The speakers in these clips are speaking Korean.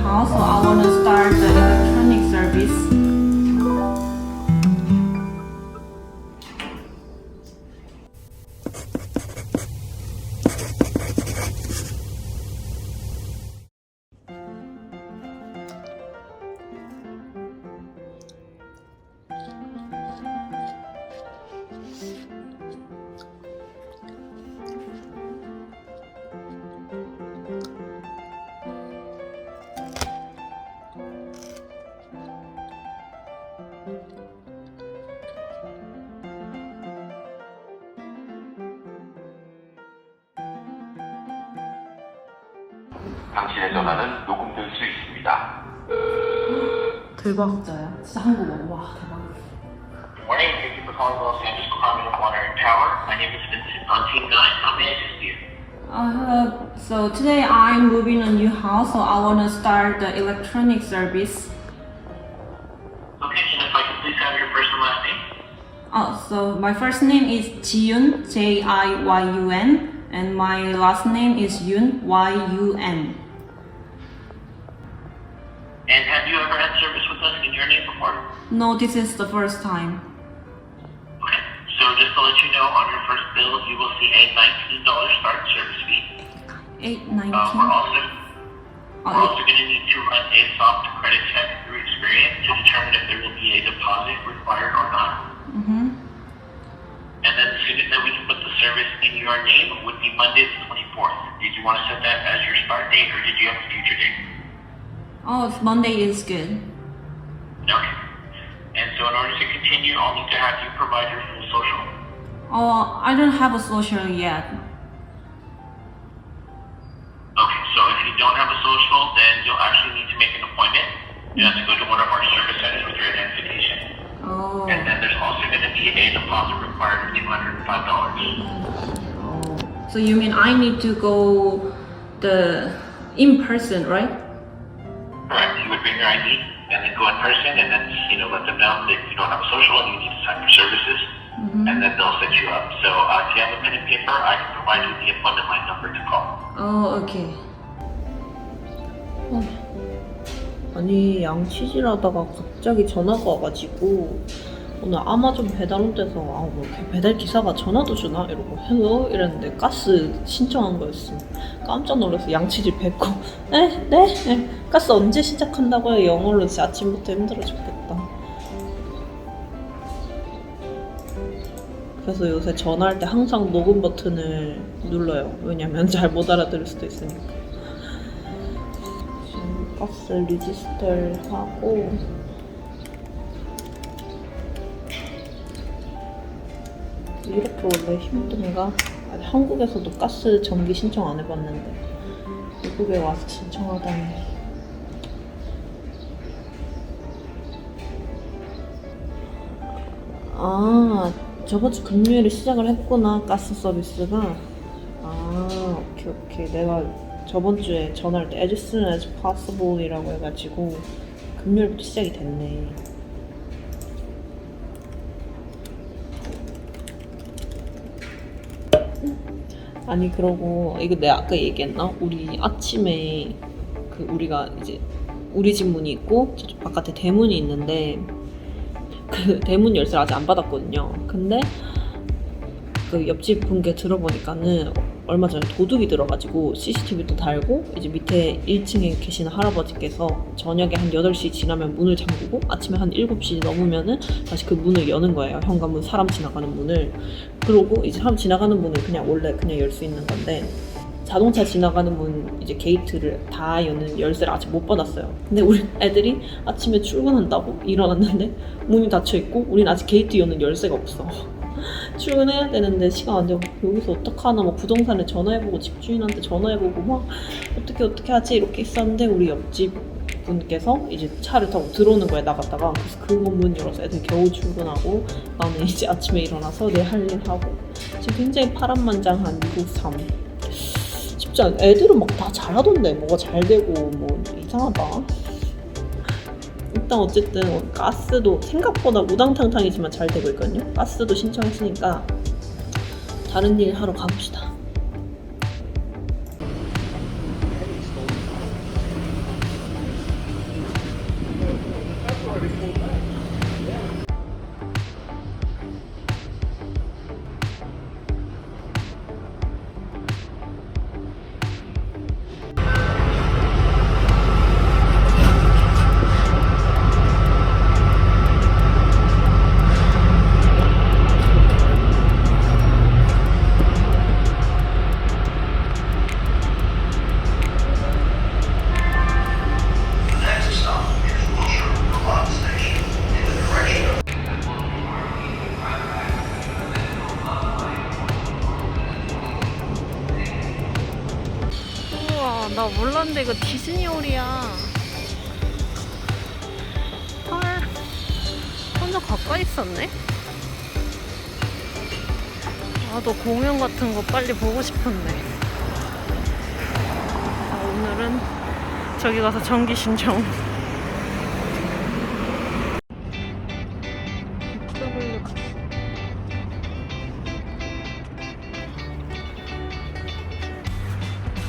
house, so I want to 당신의 전화는 녹음될 수 있습니다. 대박자야. 진짜 한국어. 와, 대박. Good morning. Thank you for calling Los Angeles Department of Water and Power. My name is Vincent on Team 9. How may I assist you? Uh, so today I'm moving a new house, so I want to start the electronic service. Okay, and if I could please have your first and last name? Oh, so my first name is Jiyun, J I Y U N, and my last name is Yun, Y U N. No, this is the first time. Okay, so just to let you know, on your first bill, you will see a $19 start service fee. Eight Uh, nineteen. we're also we're Oh, also going to need to run a soft credit check through Experian to determine if there will be a deposit required or not. mm-hmm. And then the soonest that we can put the service in your name would be Monday the 24th. Did you want to set that as your start date or did you have a future date? Oh, Monday is good. Okay. And so in order to continue, I'll need to have you provide your full social. Oh, I don't have a social yet. Okay, so if you don't have a social, then you'll actually need to make an appointment. You have to go to one of our service centers with your identification. Oh. And then there's also going to be a deposit required of $205. oh. So you mean I need to go the in person, right? Correct. You would bring your ID and then go in person and then, you know, let them know that you don't have a social and you need to sign for services. And then they'll set you up. So uh, if you have a pen and paper, I can provide you the appointment line number to call. Oh, okay. 아니 양치질 하다가 갑자기 전화가 와가지고 오늘 아마존 배달온 데서 아뭐 배달 기사가 전화도 주나? 이러고 헬로 이랬는데 가스 신청한 거였어. 깜짝 놀라서 양치질 뱉고. 네 네? 네, 가스 언제 시작한다고요? 영어로 진짜 아침부터 힘들어 죽겠다. 그래서 요새 전화할 때 항상 녹음 버튼을 눌러요. 왜냐면 잘 못 알아들을 수도 있으니까. 지금 가스 리지스터를 하고 이렇게 원래? 아니, 한국에서도 가스 전기 신청 안 해봤는데 미국에 와서 신청하다니. 아 저번 주 금요일에 시작을 했구나 가스 서비스가. 아 오케이 오케이. 내가 저번 주에 전화할 때 as soon as possible이라고 해가지고 금요일부터 시작이 됐네 아니 그러고 이거 내가 아까 얘기했나? 우리 아침에 그 우리가 이제 우리 집 문이 있고 저쪽 바깥에 대문이 있는데 그 대문 열쇠를 아직 안 받았거든요. 근데 그 옆집 분께 들어보니까는 얼마 전에 도둑이 들어가지고 CCTV도 달고 이제 밑에 1층에 계시는 할아버지께서 저녁에 한 8시 지나면 문을 잠그고 아침에 한 7시 넘으면은 다시 그 문을 여는 거예요. 현관문 사람 지나가는 문을. 그러고 이제 사람 지나가는 문은 그냥 원래 그냥 열 수 있는 건데 자동차 지나가는 문 이제 게이트를 다 여는 열쇠를 아직 못 받았어요. 근데 우리 애들이 아침에 출근한다고 일어났는데 문이 닫혀 있고 우린 아직 게이트 여는 열쇠가 없어. 출근해야 되는데 시간 안 되고 여기서 어떡하나 막 부동산에 전화해보고 집주인한테 전화해보고 막 어떻게 어떻게 하지? 이렇게 있었는데 우리 옆집 분께서 이제 차를 타고 들어오는 거야 나갔다가. 그래서 그거 문 열어서 애들 겨우 출근하고 나는 이제 아침에 일어나서 내 할 일 하고 지금 굉장히 파란만장한 미국 삶. 쉽지 않 애들은 막 다 잘하던데 뭐가 잘 되고 뭐 이상하다 일단 어쨌든 가스도 생각보다 우당탕탕이지만 잘 되고 있거든요. 가스도 신청했으니까 다른 일 하러 가봅시다 가까이 있었네? 나도 공연 같은 거 빨리 보고 싶었네. 자, 오늘은 저기 가서 전기 신청. W 가-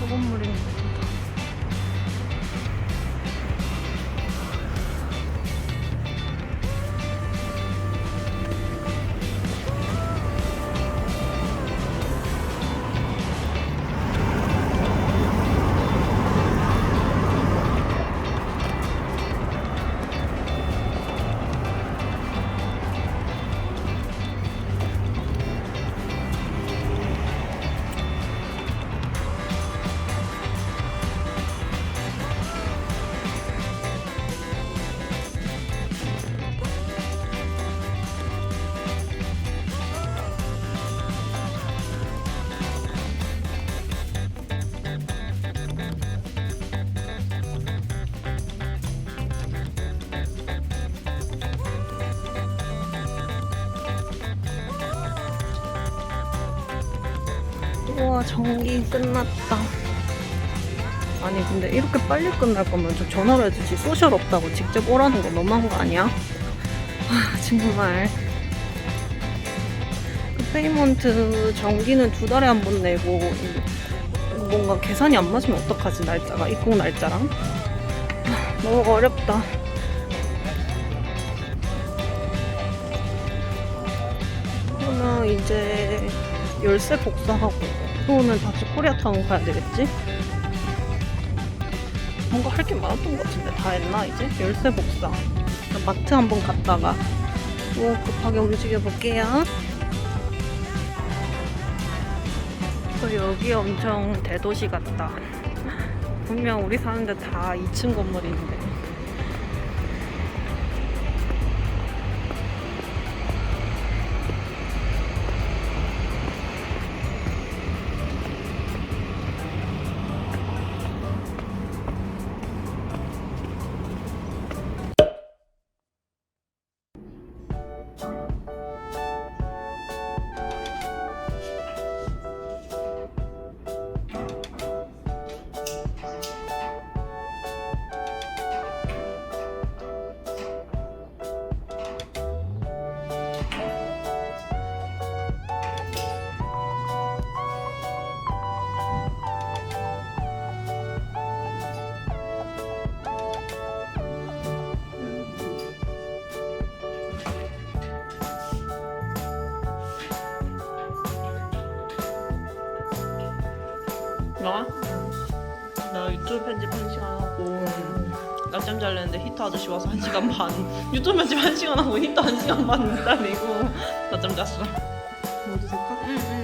저 건 물인 것 우와 전기 끝났다. 아니 근데 이렇게 빨리 끝날 거면 좀 전화로 해주지. 소셜 없다고 직접 오라는 거 너무한 거 아니야? 아 정말. 그 페이먼트 전기는 두 달에 한 번 내고 뭔가 계산이 안 맞으면 어떡하지 날짜가? 입국 날짜랑? 아, 너무 어렵다. 그러면 이제 열쇠 복사하고 그러면 다시 코리아타운 가야 되겠지? 뭔가 할 게 많았던 것 같은데 다 했나 이제? 열쇠 복사 마트 한번 갔다가 또 급하게 움직여 볼게요 또 여기 엄청 대도시 같다 분명 우리 사는데 다 2층 건물인데 you 나와? 나 유튜브 편집 한 시간 하고 낮잠 잘려는데 히터 아저씨 와서 한 시간 반 유튜브 편집 한 시간 하고 히터 한 시간 반 기다리고 낮잠 잤어. 모두 다 응, 응.